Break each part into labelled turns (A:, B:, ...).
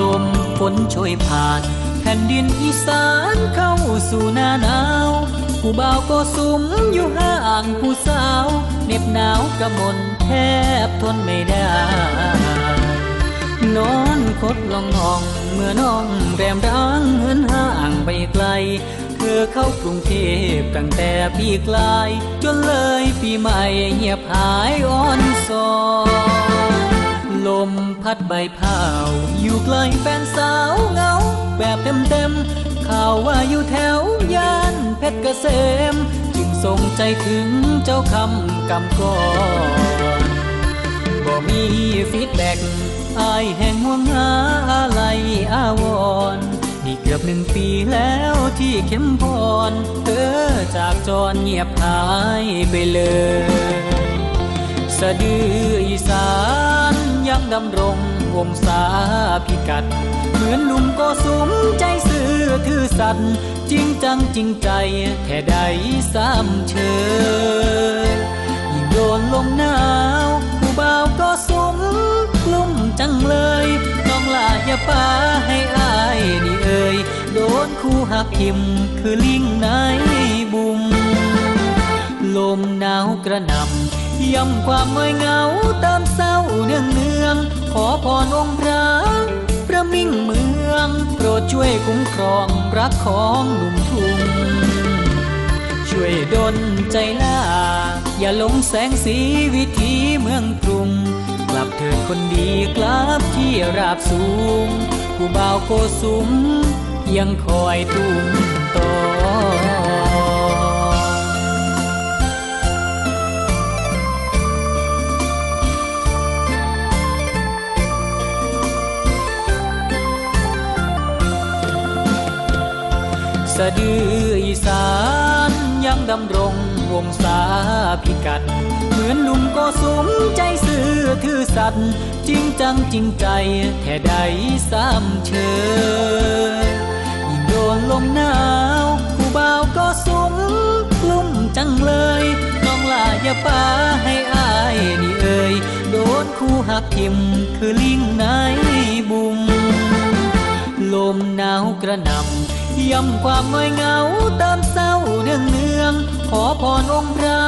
A: ลมฝนช่วยผ่าน แผ่นดินอีสานเข้าสู่หน้าหนาว ผู้บ่าวก็สุมอยู่ห่างผู้สาวเหน็บหนาวกระมนแทบทนไม่ได้ นอนคดลองห้อง เมื่อน้องแรมร้างเหินห่างไปไกล เธอเข้ากรุงเทพตั้งแต่ปีกลาย จนเลยปีใหม่เงียบหายอ่อนซอน ดใบเผาอยู่ไกลแฟนสาวเงา แบบเต็มเต็มข่าวว่าอยู่แถวย่านเพชรเกษม จึงส่งใจถึงเจ้าคำกำก่อนบ่มีฟีดแบ็กอายแห่งห่วงหาอะไรอาวรนี่เกือบหนึ่งปีแล้วที่เข้มพรเธอจากจรเงียบหายไปเลย สะดืออีสาน ยังดำรงวงศาพิกัด เหมือนหนุ่มก็สมใจซื่อถือสัตย์จริงจังจริงใจแค่ใดสามเชยยิ่งโดนลมหนาวผู้บ่าวก็สมกลุ่มจังเลยน้องลาอย่าป้าให้อายนี่เอ่ยโดนคู่หักทิมคือลิงในบุมลมหนาวกระน่ำ ย้ำความเงยเงาตามเศร้าเนืองเนือง ขอพรองค์พระพระมิ่งเมือง โปรดช่วยคุ้มครองรักของหนุ่มทุ่งช่วยดลใจล่า อย่าหลงแสงสีวิถีเมืองกรุง กลับเถิดคนดีกลับที่ราบสูง ผู้บ่าวโกสุมยังคอยตุ้มตอ สะดืออีสานยังดำรงวงศาพิกัด เหมือนหนุ่มก็สมใจซื่อถือสัตย์จริงจังจริงใจแค่ใดสามเชยยิ่งโดนลมหนาวผู้บ่าวก็สมกลุ่มจังเลยน้องลาอย่าป้าให้อายนี่เอ่ยโดนคู่หักทิมคือลิงในบุม ลมหนาวกระหน่ำย้ำความเงยเหงาตามเศร้าเนืองเนือง ขอพรองค์พระ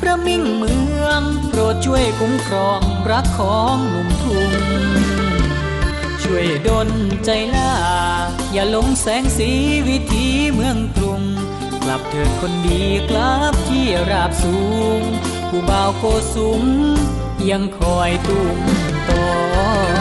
A: พระมิ่งเมือง โปรดช่วยคุ้มครองรักของหนุ่มทุ่ง ช่วยดลใจล่า อย่าหลงแสงสีวิถีเมืองกรุง กลับเถิดคนดีกลับที่ราบสูง ผู้บ่าวโกสุมยังคอยตุ้มต่อ